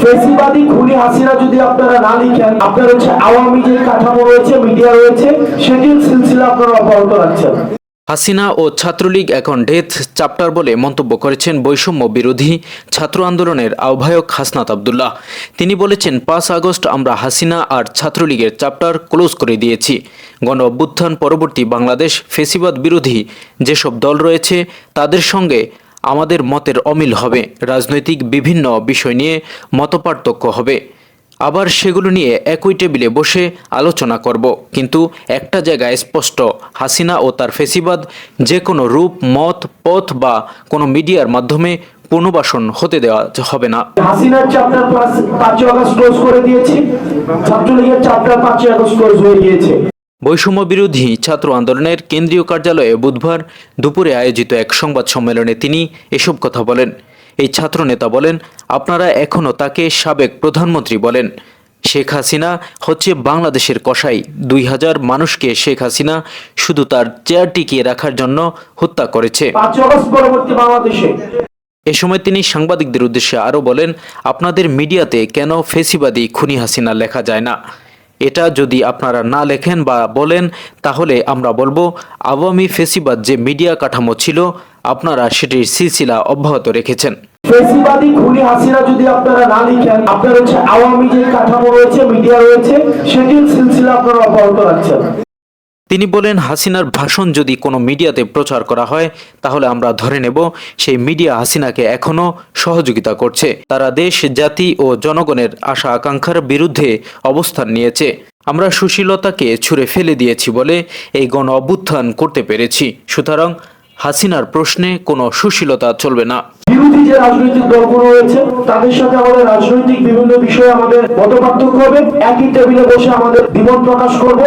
ফেসিবাদী খুনি হাসিনা যদি আপনারা না লিখেন, আপনার হচ্ছে আওয়ামী যে কাঠামো রয়েছে, মিডিয়া রয়েছে, সেটির সিলসিলা আপনারা অব্যাহত রাখছেন। হাসিনা ও ছাত্রলীগ এখন ডেথ চ্যাপ্টার বলে মন্তব্য করেছেন বৈষম্য বিরোধী ছাত্র আন্দোলনের আহ্বায়ক হাসনাত আবদুল্লাহ। তিনি বলেছেন, পাঁচ আগস্ট আমরা হাসিনা আর ছাত্রলীগের চ্যাপ্টার ক্লোজ করে দিয়েছি। গণ অভ্যুত্থান পরবর্তী বাংলাদেশ ফেসিবাদ বিরোধী যেসব দল রয়েছে, তাদের সঙ্গে আমাদের মতের অমিল হবে। রাজনৈতিক বিভিন্ন বিষয় নিয়ে মতপার্থক্য হবে। আবার সেগুলো নিয়ে একই টেবিলে বসে আলোচনা করব। কিন্তু একটা জায়গায় স্পষ্ট, হাসিনা ও তার ফেসিবাদ যে কোনো রূপ, মত, পথ বা কোনো মিডিয়ার মাধ্যমে পুনর্বাসন হতে দেওয়া হবে না। হাসিনার চ্যাপ্টার পাঁচই আগস্ট ক্লোজ করে দিয়েছি। ছাত্রলীগের চ্যাপ্টার পাঁচই আগস্ট ক্লোজ হয়ে গিয়েছে। বৈষম্য বিরোধী ছাত্র আন্দোলনের কেন্দ্রীয় কার্যালয়ে বুধবার দুপুরে আয়োজিত এক সংবাদ সম্মেলনে তিনি এসব কথা বলেন। এই ছাত্র নেতা বলেন আপনারা এখনও তাকে সাবেক প্রধানমন্ত্রী বলেন। শেখ হাসিনা হচ্ছে বাংলাদেশের কসাই। দুই হাজার মানুষকে শেখ হাসিনা শুধু তার চেয়ার টিকিয়ে রাখার জন্য হত্যা করেছে। এ সময় তিনি সাংবাদিকদের উদ্দেশ্যে আরও বলেন আপনাদের মিডিয়াতে কেন ফেসিবাদী খুনি হাসিনা লেখা যায় না? এটা যদি আপনারা না লেখেন বা বলেন, তাহলে আমরা বলব আওয়ামী ফেসিবাদ যে মিডিয়া কাঠামো ছিল, আপনারা সেটির সিলসিলা অব্যাহত রেখেছেন। ফেসিবাদী খুনি হাসিনা যদি আপনারা না লিখেন, আপনার হচ্ছে আওয়ামী যে কাঠামো রয়েছে, মিডিয়া রয়েছে, সেটির সিলসিলা আপনারা অব্যাহত রাখছেন। তিনি বলেন, হাসিনার ভাষণ যদি কোনো মিডিয়াতে প্রচার করা হয়, তাহলে আমরা ধরে নেব সেই মিডিয়া হাসিনাকে এখনও সহযোগিতা করছে। তারা দেশ, জাতি ও জনগণের আশা আকাঙ্ক্ষার বিরুদ্ধে অবস্থান নিয়েছে। আমরা সুশীলতাকে ছুঁড়ে ফেলে দিয়েছি বলে এই গণ অভ্যুত্থান করতে পেরেছি। সুতরাং হাসিনার প্রশ্নে কোনো সুশীলতা চলবে না। বিরোধী যে রাজনৈতিক দলগুলো রয়েছে, তাদের সাথে আমাদের রাজনৈতিক বিভিন্ন বিষয়ে আমাদের মত পার্থক্য হবে। একই টেবিলে বসে আমাদের দ্বিমত প্রকাশ করব।